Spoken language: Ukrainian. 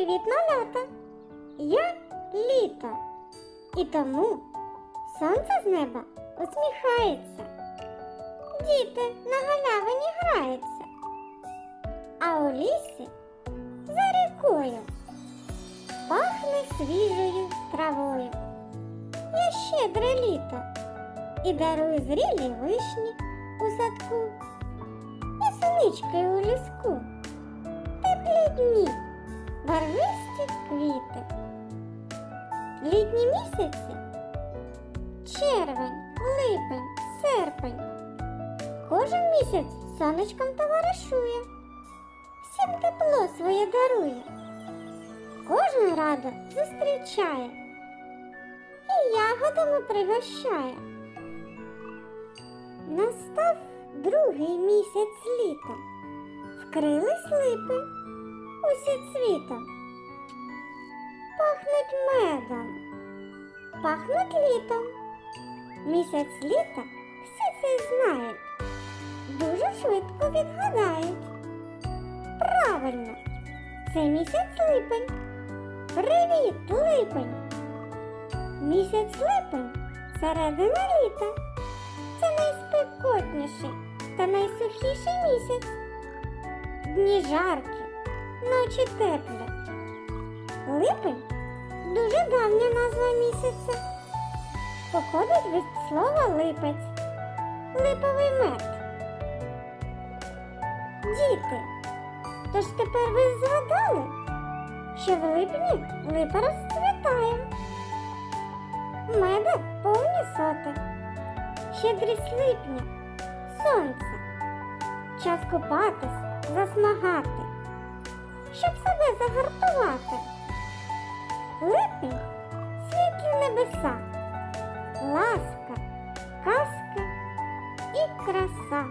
Привіт, малята! Я літо. І тому сонце з неба усміхається. Діти на галявині граються, а у лісі за рікою пахне свіжою травою. Я щедре літо і дарую зрілі вишні у садку і синички у ліску. Теплі дні, барвисті квіти. Літні місяці червень, липень, серпень. Кожен місяць сонечком товаришує, всім тепло своє дарує, кожен радо зустрічає і ягодами пригощає. Настав другий місяць літа, вкрились липи усі цвітом, пахнуть медом, пахнуть літом. Місяць літа всі це знають, дуже швидко відгадають. Правильно, це місяць липень. Привіт, липень! Місяць липень середина літа. Це найспекотніший та найсухіший місяць. Дні жаркі, ночі теплі. Липень дуже давня назва місяця. Походить від слова липець, липовий мед. Діти, тож тепер ви згадали, що в липні липа розцвітає. Меда повні соти, щедрість липня, сонце, час купатись, засмагати, щоб себе загартувати. Липень світлі небеса, ласка, казка і краса.